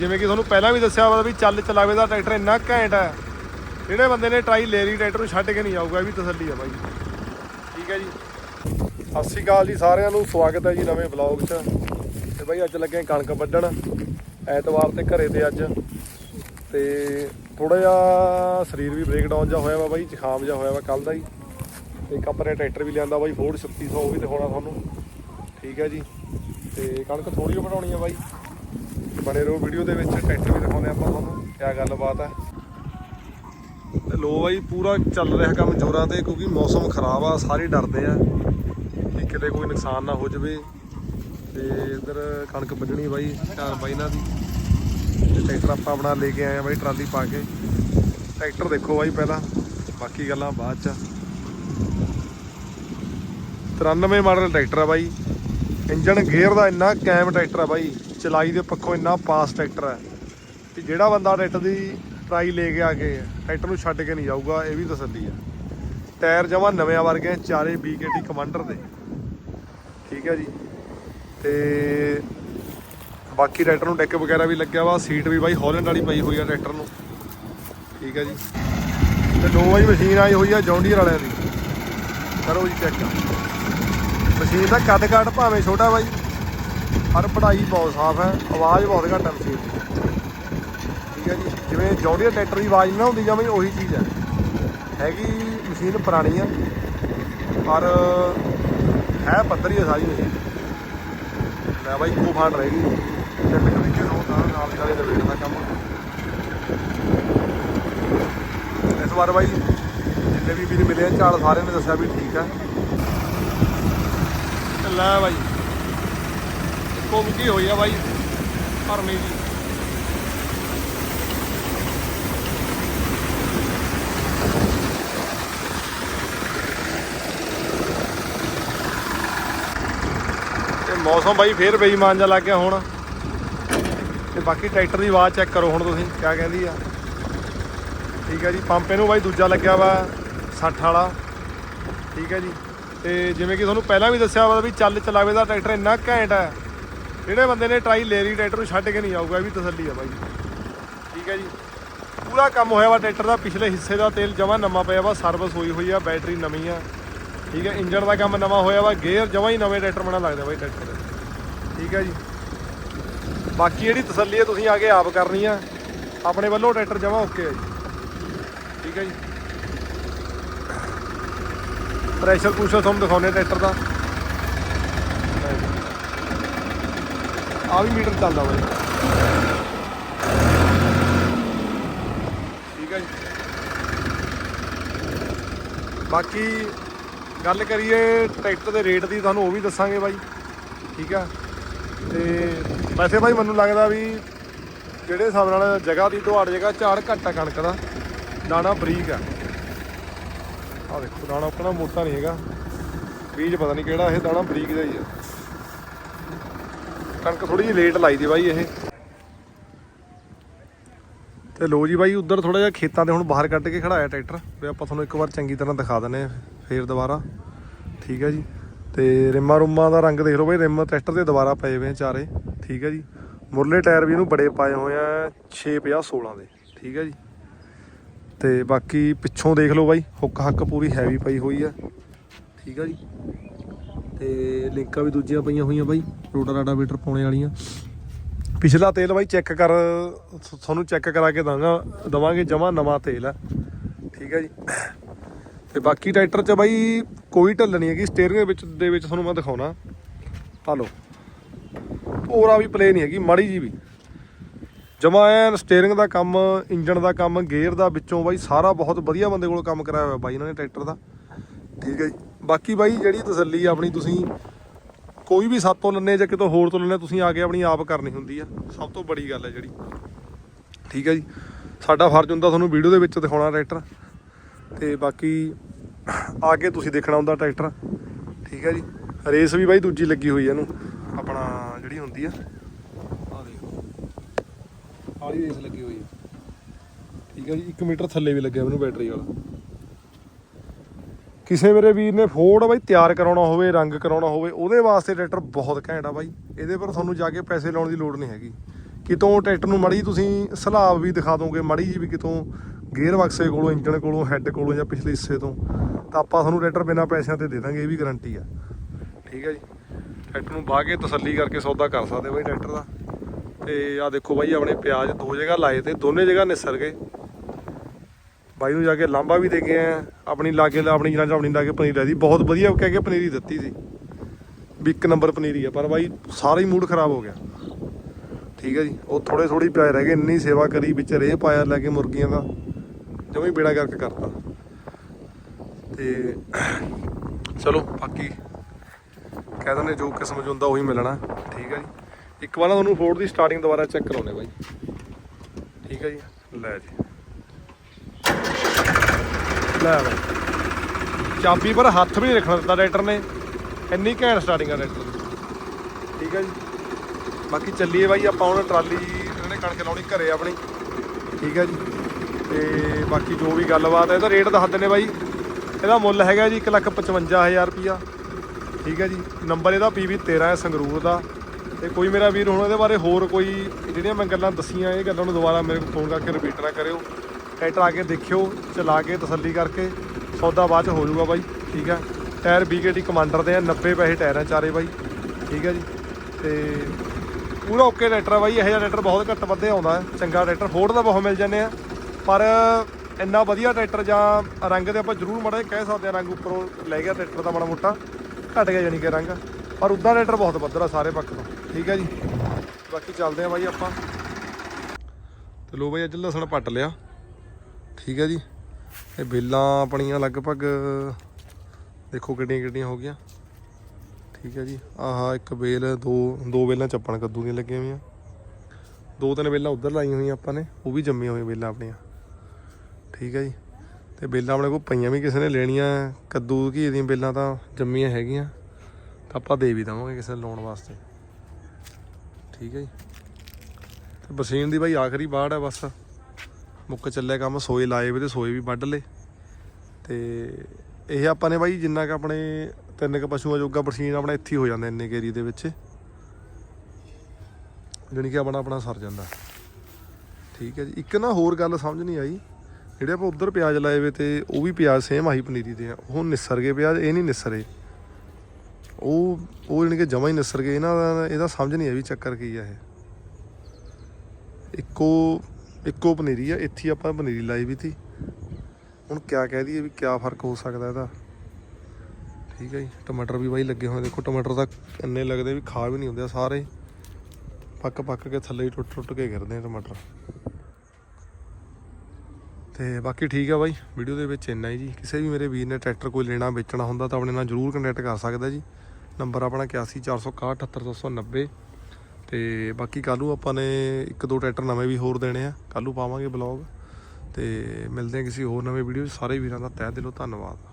ਜਿਵੇਂ ਕਿ ਤੁਹਾਨੂੰ ਪਹਿਲਾਂ ਵੀ ਦੱਸਿਆ ਵਾ ਵੀ ਚੱਲ ਚਲਾਵੇ ਦਾ ਟਰੈਕਟਰ ਇੰਨਾ ਘੈਂਟ ਹੈ। ਜਿਹੜੇ ਬੰਦੇ ਨੇ ਟਰਾਈ ਲੈ ਲਈ, ਟਰੈਕਟਰ ਨੂੰ ਛੱਡ ਕੇ ਨਹੀਂ ਜਾਊਗਾ ਇਹ ਵੀ ਤਸੱਲੀ ਆ ਬਾਈ। ਠੀਕ ਹੈ ਜੀ। ਸਤਿ ਸ਼੍ਰੀ ਅਕਾਲ ਜੀ ਸਾਰਿਆਂ ਨੂੰ, ਸਵਾਗਤ ਹੈ ਜੀ ਨਵੇਂ ਵਲੌਗ 'ਚ। ਤੇ ਬਾਈ ਅੱਜ ਲੱਗੇ ਕਣਕ ਵੱਢਣ, ਐਤਵਾਰ ਤੇ ਘਰੇ ਤੇ ਅੱਜ। ਤੇ ਥੋੜਾ ਜਿਹਾ ਸਰੀਰ ਵੀ ਬ੍ਰੇਕਡਾਊਨ ਜਿਹਾ ਹੋਇਆ ਵਾ ਬਾਈ, ਜ਼ੁਕਾਮ ਜਿਹਾ ਹੋਇਆ ਵਾ ਕੱਲ ਦਾ ਹੀ। ਤੇ ਇੱਕ ਆਪਣੇ ਟਰੈਕਟਰ ਵੀ ਲਿਆਂਦਾ ਬਾਈ ਫੋਰਡ 3600 ਉਹ ਵੀ ਦਿਖਾਉਣਾ ਤੁਹਾਨੂੰ। ਠੀਕ ਹੈ ਜੀ। ਤੇ ਕਣਕ ਥੋੜੀ ਜਿਹੀ ਬਣਾਉਣੀ ਆ ਬਾਈ। ਬਣੇ ਰਹੋ। ਵੀਡੀਓ ਦੇ ਵਿੱਚ ਟਰੈਕਟਰ ਵੀ ਦਿਖਾਉਂਦੇ ਆਪਾਂ ਤੁਹਾਨੂੰ। ਕਿਆ ਗੱਲਬਾਤ ਹੈ। ਤੇ ਲੋ ਬਾਈ, ਪੂਰਾ ਚੱਲ ਰਿਹਾ ਕੰਮ ਜ਼ੋਰਾਂ ਤੇ, ਕਿਉਂਕਿ ਮੌਸਮ ਖਰਾਬ ਆ, ਸਾਰੇ ਡਰਦੇ ਆ ਕਿ ਕਿਤੇ ਕੋਈ ਨੁਕਸਾਨ ਨਾ ਹੋ ਜਾਵੇ। ਤੇ ਇਧਰ ਕਣਕ ਵੱਢਣੀ ਬਾਈ ਘਰ ਬਾਈ ਨਾਲ ਦੀ। ਤੇ ਟਰੈਕਟਰ ਆਪਾਂ ਆਪਣਾ ਲੈ ਕੇ ਆਏ ਆ ਬਾਈ, ਟਰਾਲੀ ਪਾ ਕੇ। ਟਰੈਕਟਰ ਦੇਖੋ ਬਾਈ ਪਹਿਲਾਂ, ਬਾਕੀ ਗੱਲਾਂ ਬਾਅਦ ਚ। 93 ਮਾਡਲ ਟਰੈਕਟਰ ਆ ਬਾਈ। ਇੰਜਨ ਗੇਅਰ ਦਾ ਇੰਨਾ ਕੈਮ ਟਰੈਕਟਰ ਆ ਬਾਈ। ਚਲਾਈ ਦੇ ਪੱਖੋਂ ਇੰਨਾ ਪਾਸ ਟਰੈਕਟਰ ਹੈ ਕਿ ਜਿਹੜਾ ਬੰਦਾ ਟਰੈਕਟਰ ਦੀ ਟਰਾਈ ਲੈ ਕੇ ਆ ਕੇ ਟਰੈਕਟਰ ਨੂੰ ਛੱਡ ਕੇ ਨਹੀਂ ਜਾਊਗਾ ਇਹ ਵੀ ਤਸੱਲੀ ਆ ਟਾਇਰ ਜਮਾ ਨਵਿਆਂ ਵਰਗੇ ਆ, ਚਾਰੇ BKT ਕਮਾਂਡਰ ਦੇ। ਠੀਕ ਹੈ ਜੀ। ਤੇ ਬਾਕੀ ਟਰੈਕਟਰ ਨੂੰ ਡੈਕ ਵਗੈਰਾ ਵੀ ਲੱਗਿਆ ਵਾ ਸੀਟ ਵੀ ਬਾਈ ਹਾਲੈਂਡ ਵਾਲੀ ਪਈ ਹੋਈ ਆ ਟਰੈਕਟਰ ਨੂੰ। ਠੀਕ ਹੈ ਜੀ। ਤੇ ਦੋ ਵਾਰੀ ਮਸ਼ੀਨ ਆਈ ਹੋਈ ਆ ਜੌਂਡੀਅਰ ਵਾਲਿਆਂ ਦੀ। ਕਰੋ ਜੀ ਚੈੱਕ ਮਸ਼ੀਨ ਦਾ ਕੱਦ ਕੱਟ ਭਾਵੇਂ ਛੋਟਾ ਬਾਈ। ਪਰ ਪੜਾਈ ਬਹੁਤ ਸਾਫ਼ ਹੈ, ਆਵਾਜ਼ ਬਹੁਤ ਘੱਟ ਹੈ ਮਸ਼ੀਨ ਠੀਕ ਹੈ ਜੀ, ਜਿਵੇਂ ਜੌਂਡੀਅਰ ਟਰੈਕਟਰ ਦੀ ਆਵਾਜ਼ ਨਾ ਹੁੰਦੀ ਜਮੇ ਉਹੀ ਚੀਜ਼ ਹੈ। ਹੈਗੀ ਮਸ਼ੀਨ ਪੁਰਾਣੀ ਆ ਪਰ ਹੈ ਪੱਧਰੀ ਆ ਸਾਰੀ ਮਸ਼ੀਨ। ਲੈ ਬਾਈ ਕੋ ਫਾਂਡ ਰਹਿ ਗਈ। ਜੱਟ ਕਰੀ ਕੇ ਰੋਦਾ ਨਾਲ ਦੀ ਨਾਲੇ ਵੇਟ ਦਾ ਕੰਮ ਇਸ ਵਾਰ ਬਾਈ ਜਿੰਨੇ ਵੀ ਵੀਰ ਮਿਲੇ ਆ, ਝਾੜ ਸਾਰਿਆਂ ਨੇ ਦੱਸਿਆ ਵੀ ਠੀਕ ਆ ਲੈ ਬਾਈ। ਕੁੰਮਕੀ ਹੋਈ ਆ ਬਾਈ। ਭਰਮੀ ਜੀ। ਤੇ ਮੌਸਮ ਬਾਈ ਫੇਰ ਬੇਈਮਾਨ ਜਿਹਾ ਲੱਗ ਗਿਆ ਹੁਣ। ਤੇ ਬਾਕੀ ਟਰੈਕਟਰ ਦੀ ਆਵਾਜ਼ ਚੈੱਕ ਕਰੋ ਹੁਣ ਤੁਸੀਂ, ਕਿਆ ਕਹਿੰਦੀ ਆ। ਠੀਕ ਹੈ ਜੀ, ਪੰਪ ਇਹਨੂੰ ਬਾਈ ਦੂਜਾ ਲੱਗਿਆ ਵਾ 60 ਵਾਲਾ। ਠੀਕ ਹੈ ਜੀ। ਤੇ ਜਿਵੇਂ ਕਿ ਤੁਹਾਨੂੰ ਪਹਿਲਾਂ ਵੀ ਦੱਸਿਆ ਵਾ ਵੀ ਚੱਲ ਚਲਾਵੇ ਦਾ ਟਰੈਕਟਰ ਇੰਨਾ ਘੈਂਟ ਹੈ ਜਿਹੜੇ ਬੰਦੇ ਨੇ ਟਰਾਈ ਲੈ ਲਈ, ਟਰੈਕਟਰ ਨੂੰ ਛੱਡ ਕੇ ਨਹੀਂ ਜਾਊਗਾ ਇਹ ਵੀ ਤਸੱਲੀ ਆ ਬਾਈ। ਠੀਕ ਹੈ ਜੀ। ਪੂਰਾ ਕੰਮ ਹੋਇਆ ਵਾ ਟਰੈਕਟਰ ਦਾ, ਪਿਛਲੇ ਹਿੱਸੇ ਦਾ ਤੇਲ ਜਮਾ ਨਵਾਂ ਪਿਆ ਵਾ ਸਰਵਿਸ ਹੋਈ ਹੋਈ ਆ ਬੈਟਰੀ ਨਵੀਂ ਆ। ਠੀਕ ਹੈ ਇੰਜਣ ਦਾ ਕੰਮ ਨਵਾਂ ਹੋਇਆ ਵਾ ਗੇਅਰ ਜਮਾ ਹੀ ਨਵੇਂ ਟਰੈਕਟਰ ਬਣਾ ਲੱਗਦਾ ਬਾਈ ਟਰੈਕਟਰ ਦਾ। ਠੀਕ ਹੈ ਜੀ। ਬਾਕੀ ਜਿਹੜੀ ਤਸੱਲੀ ਹੈ ਤੁਸੀਂ ਆ ਕੇ ਆਪ ਕਰਨੀ ਆ। ਆਪਣੇ ਵੱਲੋਂ ਟਰੈਕਟਰ ਜਮਾ ਓਕੇ ਹੈ ਜੀ। ਠੀਕ ਹੈ ਜੀ। ਪ੍ਰੈਸ਼ਰ ਕੁਸ਼ਰ ਤੁਹਾਨੂੰ ਦਿਖਾਉਣੇ ਟਰੈਕਟਰ ਦਾ। ਆ ਵੀ ਮੀਟਰ ਚੱਲਦਾ ਬਾਈ ਠੀਕ ਹੈ ਜੀ। ਬਾਕੀ ਗੱਲ ਕਰੀਏ ਟਰੈਕਟਰ ਦੇ ਰੇਟ ਦੀ, ਤੁਹਾਨੂੰ ਉਹ ਵੀ ਦੱਸਾਂਗੇ ਬਾਈ। ਠੀਕ ਆ। ਤੇ ਵੈਸੇ ਬਾਈ ਮੈਨੂੰ ਲੱਗਦਾ ਵੀ ਜਿਹੜੇ ਹਿਸਾਬ ਨਾਲ ਜਗ੍ਹਾ ਦੀ ਤੁਹਾਡ ਜਗ੍ਹਾ ਝਾੜ ਘੱਟ ਆ ਕਣਕ ਦਾ, ਦਾਣਾ ਬਰੀਕ ਆ। ਆ ਦੇਖੋ, ਦਾਣਾ ਆਪਣਾ ਮੋਟਾ ਨਹੀਂ ਹੈਗਾ। ਬੀਜ ਪਤਾ ਨਹੀਂ ਕਿਹੜਾ ਇਹ ਦਾਣਾ ਬਰੀਕ ਦਾ ਹੀ ਆ। ਕਣਕ ਥੋੜੀ ਜਿਹੀ ਲੇਟ ਲਾਈ ਦੀ ਬਾਈ ਇਹ। ਤੇ ਲੋ ਜੀ ਬਾਈ, ਉਧਰ ਥੋੜਾ ਜਿਹਾ ਖੇਤਾਂ ਦੇ ਹੁਣ ਬਾਹਰ ਕੱਢ ਕੇ ਖੜਾਇਆ ਟਰੈਕਟਰ। ਵੀ ਆਪਾਂ ਤੁਹਾਨੂੰ ਇੱਕ ਵਾਰ ਚੰਗੀ ਤਰ੍ਹਾਂ ਦਿਖਾ ਦਿੰਨੇ ਆ ਫੇਰ ਦੁਬਾਰਾ। ਠੀਕ ਹੈ ਜੀ। ਤੇ ਰਿਮਾਂ ਰੁਮਾਂ ਦਾ ਰੰਗ ਦੇਖ ਲਓ ਬਾਈ, ਰਿਮ ਟਰੈਕਟਰ ਦੇ ਦੁਬਾਰਾ ਪਏ ਹੋਏ ਚਾਰੇ। ਠੀਕ ਹੈ ਜੀ। ਮੁਰਲੇ ਟਾਇਰ ਵੀ ਇਹਨੂੰ ਬੜੇ ਪਾਏ ਹੋਏ ਆ 650 16 ਦੇ। ਠੀਕ ਹੈ ਜੀ। ਤੇ ਬਾਕੀ ਪਿੱਛੋਂ ਦੇਖ ਲਓ ਬਾਈ ਹੁੱਕ ਹੱਕ ਪੂਰੀ ਹੈਵੀ ਪਈ ਹੋਈ ਆ। ਠੀਕ ਆ ਜੀ। ਤੇ ਲਿੰਕਾਂ ਵੀ ਦੂਜੀਆਂ ਪਈਆਂ ਹੋਈਆਂ ਬਾਈ, ਰੋਟਾ ਰਾਟਾ ਮੀਟਰ ਪਾਉਣੇ ਵਾਲੀਆਂ। ਪਿਛਲਾ ਤੇਲ ਬਾਈ ਚੈੱਕ ਕਰ ਤੁਹਾਨੂੰ ਚੈੱਕ ਕਰਾ ਕੇ ਦਾਂਗਾ, ਦਵਾਂਗੇ ਜਮਾ ਨਵਾਂ ਤੇਲ ਹੈ ਠੀਕ ਹੈ ਜੀ। ਤੇ ਬਾਕੀ ਟਰੈਕਟਰ 'ਚ ਬਾਈ ਕੋਈ ਢਿੱਲ ਨਹੀਂ ਹੈਗੀ ਸਟੀਅਰਿੰਗ ਵਿੱਚ, ਦੇ ਵਿੱਚ ਤੁਹਾਨੂੰ ਮੈਂ ਦਿਖਾਉਣਾ। ਆ ਲਓ। ਪੂਰਾ ਵੀ ਪਲੇ ਨਹੀਂ ਹੈਗੀ, ਮਾੜੀ ਜੀ ਵੀ। ਜਮਾ ਐਨ ਸਟੀਅਰਿੰਗ ਦਾ ਕੰਮ ਇੰਜਨ ਦਾ ਕੰਮ ਗੇਅਰ ਦਾ ਵਿੱਚੋਂ ਬਾਈ ਸਾਰਾ ਬਹੁਤ ਵਧੀਆ ਬੰਦੇ ਕੋਲ ਕੰਮ ਕਰਾਇਆ ਹੋਇਆ ਬਾਈ ਇਹਨਾਂ ਨੇ ਟਰੈਕਟਰ ਦਾ। ਠੀਕ ਹੈ ਜੀ। ਬਾਕੀ ਬਾਈ ਜਿਹੜੀ ਤਸੱਲੀ ਆਪਣੀ ਤੁਸੀਂ ਕੋਈ ਵੀ ਸਾਤੋਂ ਲੈਣੇ ਜਾਂ ਕਿਤੋਂ ਹੋਰ ਤੋਂ ਲੈਣੇ ਤੁਸੀਂ ਆ ਕੇ ਆਪਣੀ ਆਪ ਕਰਨੀ ਹੁੰਦੀ ਆ, ਸਭ ਤੋਂ ਬੜੀ ਗੱਲ ਹੈ ਜਿਹੜੀ। ਠੀਕ ਹੈ ਜੀ? ਸਾਡਾ ਫਰਜ਼ ਹੁੰਦਾ ਤੁਹਾਨੂੰ ਵੀਡੀਓ ਦੇ ਵਿੱਚ ਦਿਖਾਉਣਾ ਟਰੈਕਟਰ, ਤੇ ਬਾਕੀ ਆ ਕੇ ਤੁਸੀਂ ਦੇਖਣਾ ਹੁੰਦਾ ਟਰੈਕਟਰ। ਠੀਕ ਹੈ ਜੀ? ਰੇਸ ਵੀ ਬਾਈ ਦੂਜੀ ਲੱਗੀ ਹੋਈ ਹੈ ਇਹਨੂੰ, ਆਪਣਾ ਜਿਹੜੀ ਹੁੰਦੀ ਆ। ਆ ਦੇਖੋ। ਆਲੀ ਰੇਸ ਲੱਗੀ ਹੋਈ ਹੈ ਠੀਕ ਹੈ ਜੀ? 1 ਮੀਟਰ ਥੱਲੇ ਵੀ ਲੱਗਿਆ ਮੈਨੂੰ ਬੈਟਰੀ ਵਾਲਾ। ਕਿਸੇ ਮੇਰੇ ਵੀਰ ਨੇ ਫੋਰਡ ਬਾਈ, ਤਿਆਰ ਕਰਾਉਣਾ ਹੋਵੇ, ਰੰਗ ਕਰਾਉਣਾ ਹੋਵੇ, ਉਹਦੇ ਵਾਸਤੇ ਟਰੈਕਟਰ ਬਹੁਤ ਘੈਂਟ ਆ ਬਾਈ। ਇਹਦੇ ਪਰ ਤੁਹਾਨੂੰ ਜਾ ਕੇ ਪੈਸੇ ਲਾਉਣ ਦੀ ਲੋੜ ਨਹੀਂ ਹੈਗੀ। ਕਿਤੋਂ ਟਰੈਕਟਰ ਨੂੰ ਮੜੀ ਤੁਸੀਂ ਸਲਾਬ ਵੀ ਦਿਖਾ ਦੋਗੇ, ਮੜੀ ਜੀ ਵੀ ਕਿਤੋਂ ਗੇਅਰ ਬਕਸੇ ਕੋਲੋਂ, ਇੰਜਣ ਕੋਲੋਂ, ਹੈੱਡ ਕੋਲੋਂ ਜਾਂ ਪਿਛਲੇ ਹਿੱਸੇ ਤੋਂ, ਤਾਂ ਆਪਾਂ ਤੁਹਾਨੂੰ ਟਰੈਕਟਰ ਬਿਨਾਂ ਪੈਸਿਆਂ ਤੇ ਦੇ ਦਾਂਗੇ, ਇਹ ਵੀ ਗਾਰੰਟੀ ਆ। ਠੀਕ ਹੈ ਜੀ। ਟਰੈਕਟਰ ਨੂੰ ਬਾਹ ਕੇ ਤਸੱਲੀ ਕਰਕੇ ਸੌਦਾ ਕਰ ਸਕਦੇ ਬਾਈ ਟਰੈਕਟਰ ਦਾ। ਤੇ ਆ ਦੇਖੋ ਬਾਈ, ਆਪਣੇ ਪਿਆਜ਼ ਦੋ ਜਗ੍ਹਾ ਲਾਏ ਤੇ ਦੋਨੇ ਜਗ੍ਹਾ ਨਿਸਰ ਗਏ। ਬਾਈ ਨੂੰ ਜਾ ਕੇ ਲਾਂਬਾ ਵੀ ਦੇ ਕੇ ਆ ਆਪਣੀ ਲਾਗੇ ਆਪਣੀ ਜਨਾਂ ਚ ਆਪਣੀ ਲਾਗੇ ਪਨੀਰ ਦੀ ਬਹੁਤ ਵਧੀਆ ਕਹਿ ਕੇ ਪਨੀਰੀ ਦਿੱਤੀ ਸੀ। ਵੀ ਇੱਕ ਨੰਬਰ ਪਨੀਰੀ ਆ, ਪਰ ਬਾਈ ਸਾਰਾ ਹੀ ਮੂਡ ਖਰਾਬ ਹੋ ਗਿਆ। ਠੀਕ ਹੈ ਜੀ, ਉਹ ਥੋੜੇ ਥੋੜੀ ਪਿਆਜ਼ ਰਹਿ ਗਏ, ਇੰਨੀ ਸੇਵਾ ਕਰੀ, ਵਿੱਚ ਰੇਹ ਪਾਇਆ ਲੈ ਕੇ ਮੁਰਗੀਆਂ ਦਾ। ਜਮੀ ਬੇੜਾ ਕਰਕੇ ਕਰਤਾ। ਤੇ ਚਲੋ, ਬਾਕੀ ਕਹਿ ਦਿੰਦੇ ਜੋ ਕਿਸਮ 'ਚ ਹੁੰਦਾ ਉਹੀ ਮਿਲਣਾ। ਠੀਕ ਹੈ ਜੀ। ਇੱਕ ਵਾਰ ਤੁਹਾਨੂੰ ਫੋਰਡ ਦੀ ਸਟਾਰਟਿੰਗ ਦੁਬਾਰਾ ਚੈੱਕ ਕਰਾਉਣੇ ਬਾਈ। ਠੀਕ ਹੈ ਜੀ, ਲੈ ਜੀ। ਲੈ ਬਾਈ ਚਾਬੀ ਪਰ ਹੱਥ ਵੀ ਨਹੀਂ ਰੱਖਣਾ ਦਿੱਤਾ ਟਰੈਕਟਰ ਨੇ। ਇੰਨੀ ਘੈਂਟ ਸਟਾਰਟਿੰਗ ਆ ਟਰੈਕਟਰ ਦੀ। ਠੀਕ ਹੈ ਜੀ। ਬਾਕੀ ਚੱਲੀਏ ਬਾਈ, ਆਪਾਂ ਹੁਣ ਟਰਾਲੀ ਇਹਨਾਂ ਨੇ ਕਣਕ ਲਾਉਣੀ ਘਰੇ ਆਪਣੀ। ਠੀਕ ਹੈ ਜੀ। ਤੇ ਬਾਕੀ ਜੋ ਵੀ ਗੱਲਬਾਤ ਹੈ ਇਹਦਾ ਰੇਟ ਦੱਸ ਦਿੰਨੇ ਬਾਈ। ਇਹਦਾ ਮੁੱਲ ਹੈਗਾ ਜੀ 155000 ਰੁਪਿਆ ਠੀਕ ਹੈ ਜੀ। ਨੰਬਰ ਇਹਦਾ PV 13 ਹੈ, ਸੰਗਰੂਰ ਦਾ। ਤੇ ਕੋਈ ਮੇਰਾ ਵੀਰ, ਹੁਣ ਇਹਦੇ ਬਾਰੇ ਹੋਰ ਕੋਈ ਜਿਹੜੀਆਂ ਮੈਂ ਗੱਲਾਂ ਦਸੀਆਂ, ਇਹ ਗੱਲਾਂ ਨੂੰ ਦੁਬਾਰਾ ਮੇਰੇ ਕੋਲ ਫੋਨ ਕਰਕੇ ਰਿਪੀਟ ਨਾ ਕਰਿਓ। ਟਰੈਕਟਰ ਆ ਕੇ ਦੇਖਿਓ, ਚਲਾ ਕੇ ਤਸੱਲੀ ਕਰਕੇ, ਸੌਦਾ ਬਾਅਦ ਚ ਹੋ ਜਾਊਗਾ ਬਾਈ, ਠੀਕ ਹੈ ਟਾਇਰ BKT ਕਮਾਂਡਰ ਦੇ ਆ 90 ਪੈਸੇ ਟਾਇਰ ਆ ਚਾਰੇ ਬਾਈ, ਠੀਕ ਹੈ ਜੀ। ਤੇ ਪੂਰਾ ਓਕੇ ਟਰੈਕਟਰ ਆ ਬਾਈ, ਇਹੋ ਜਿਹਾ ਟਰੈਕਟਰ ਬਹੁਤ ਘੱਟ ਵੱਧੇ ਆਉਂਦਾ, ਚੰਗਾ ਟਰੈਕਟਰ ਫੋਰਡ ਦਾ ਬਹੁਤ ਮਿਲ ਜਾਂਦੇ ਆ। ਪਰ ਇੰਨਾ ਵਧੀਆ ਟਰੈਕਟਰ ਜਾਂ ਰੰਗ ਦੇ ਆਪਾਂ ਜ਼ਰੂਰ ਮਾੜਾ ਜਿਹਾ ਕਹਿ ਸਕਦੇ ਆ, ਰੰਗ ਉੱਪਰੋਂ ਲੈ ਗਿਆ ਟਰੈਕਟਰ ਦਾ ਮਾੜਾ ਮੋਟਾ, ਘਟ ਗਿਆ ਜਾਨੀ ਕਿ ਰੰਗ। ਪਰ ਉਦਾਂ ਟਰੈਕਟਰ ਬਹੁਤ ਬੱਦਰ ਸਾਰੇ ਪੱਖ ਤੋਂ, ਠੀਕ ਹੈ ਜੀ। ਬਾਕੀ ਚੱਲਦੇ ਆ ਬਾਈ ਆਪਾਂ। ਤੇ ਲੋ ਬਾਈ, ਅੱਜ ਲਸਣ ਪੱਟ ਲਿਆ। ਠੀਕ ਹੈ ਜੀ। ਇਹ ਬੇਲਾਂ ਆਪਣੀਆਂ ਲਗਭਗ, ਦੇਖੋ ਕਿੱਡੀਆਂ ਕਿੱਡੀਆਂ ਹੋ ਗਈਆਂ। ਠੀਕ ਹੈ ਜੀ। ਆਹ ਇੱਕ ਬੇਲ, ਦੋ ਦੋ ਬੇਲਾਂ ਚੱਪਣ ਕੱਦੂ ਦੀਆਂ ਲੱਗੀਆਂ ਹੋਈਆਂ। ਦੋ ਤਿੰਨ ਬੇਲਾਂ ਉਧਰ ਲਾਈਆਂ ਹੋਈਆਂ ਆਪਾਂ ਨੇ, ਉਹ ਵੀ ਜੰਮੀਆਂ ਹੋਈਆਂ ਬੇਲਾਂ ਆਪਣੀਆਂ। ਠੀਕ ਹੈ ਜੀ। ਤੇ ਬੇਲਾਂ ਆਪਣੇ ਕੋਲ ਪਈਆਂ ਵੀ ਕਿਸੇ ਨੇ ਲੈਣੀਆਂ, ਕੱਦੂ ਘੀ ਦੀਆਂ ਬੇਲਾਂ ਤਾਂ ਜੰਮੀਆਂ ਹੈਗੀਆਂ। ਤਾਂ ਆਪਾਂ ਦੇ ਵੀ ਦਵਾਂਗੇ ਕਿਸੇ ਨੂੰ ਲਾਉਣ ਵਾਸਤੇ। ਠੀਕ ਹੈ ਜੀ। ਤੇ ਬਰਸੀਨ ਦੀ ਬਾਈ ਆਖਰੀ ਬਾੜ ਹੈ ਬਸ। ਮੁੱਕ ਚੱਲਿਆ ਕੰਮ, ਸੋਏ ਲਾਏ ਵੇ ਤੇ ਸੋਏ ਵੀ ਵੱਢ ਲੇ ਤੇ ਇਹ ਆਪਾਂ ਨੇ ਬਾਈ ਜਿੰਨਾ ਕ ਆਪਣੇ ਤਿੰਨ ਕ ਪਸ਼ੂਆਂ ਜੋਗਾ ਬਰਸੀਨ ਆਪਣਾ ਇੱਥੇ ਹੋ ਜਾਂਦਾ ਇੰਨੇ ਏਰੀਏ ਦੇ ਵਿੱਚ। ਜਾਣੀ ਕਿ ਆਪਣਾ ਆਪਣਾ ਸਰ ਜਾਂਦਾ। ਠੀਕ ਹੈ ਜੀ। ਇੱਕ ਨਾ ਹੋਰ ਗੱਲ ਸਮਝ ਨਹੀਂ ਆਈ। ਜਿਹੜੇ ਆਪਾਂ ਉਧਰ ਪਿਆਜ਼ ਲਾਏ ਵੇ ਤੇ ਉਹ ਵੀ ਪਿਆਜ਼ ਸੇਮ ਆਹੀ ਪਨੀਰੀ ਦੇ ਆ। ਉਹ ਨਿਸਰ ਗਏ ਪਿਆਜ਼, ਇਹ ਨਹੀਂ ਨਿਸਰੇ। ਉਹ ਉਹ ਜਾਣੀ ਕਿ ਜਮਾ ਹੀ ਨਿਸਰ ਗਏ। ਇਹਨਾਂ ਦਾ ਇਹਦਾ ਸਮਝ ਨਹੀਂ ਆ ਵੀ ਚੱਕਰ ਕੀ ਆ ਇਹ। ਇੱਕੋ ਇੱਕੋ ਪਨੀਰੀ ਆ, ਇੱਥੇ ਆਪਾਂ ਪਨੀਰੀ ਲਾਈ ਵੀ ਤੀ ਹੁਣ ਕਿਆ ਕਹਿ ਦਈਏ ਵੀ ਕਿਆ ਫ਼ਰਕ ਹੋ ਸਕਦਾ ਇਹਦਾ। ਠੀਕ ਹੈ ਜੀ, ਟਮਾਟਰ ਵੀ ਬਾਈ ਲੱਗੇ ਹੋਏ ਦੇਖੋ, ਟਮਾਟਰ ਤਾਂ ਇੰਨੇ ਲੱਗਦੇ ਵੀ ਖਾ ਵੀ ਨਹੀਂ ਹੁੰਦੇ ਸਾਰੇ। ਪੱਕ ਪੱਕ ਕੇ ਥੱਲੇ ਹੀ ਟੁੱਟ ਟੁੱਟ ਕੇ ਗਿਰਦੇ ਆ ਟਮਾਟਰ। ਤੇ ਬਾਕੀ ਠੀਕ ਆ ਬਾਈ, ਵੀਡੀਓ ਦੇ ਵਿੱਚ ਇੰਨਾ ਹੀ ਜੀ। ਕਿਸੇ ਵੀ ਮੇਰੇ ਵੀਰ ਨੇ ਟਰੈਕਟਰ ਕੋਈ ਲੈਣਾ, ਵੇਚਣਾ ਹੁੰਦਾ ਤਾਂ ਆਪਣੇ ਨਾਲ ਜਰੂਰ ਕੰਟੈਕਟ ਕਰ ਸਕਦਾ ਜੀ। ਨੰਬਰ ਆਪਣਾ 8146678990 ਤੇ ਬਾਕੀ ਕੱਲ੍ਹ ਨੂੰ ਆਪਾਂ ਨੇ ਇੱਕ ਦੋ ਟਰੈਕਟਰ ਨਵੇਂ ਵੀ ਹੋਰ ਦੇਣੇ ਆ। ਕੱਲ੍ਹ ਨੂੰ ਪਾਵਾਂਗੇ ਬਲੌਗ। ਤੇ ਮਿਲਦੇ ਆ ਕਿਸੇ ਹੋਰ ਨਵੇਂ ਵੀਡੀਓ 'ਚ। ਸਾਰੇ ਵੀਰਾਂ ਦਾ ਤਹਿ ਦਿਲੋਂ ਧੰਨਵਾਦ।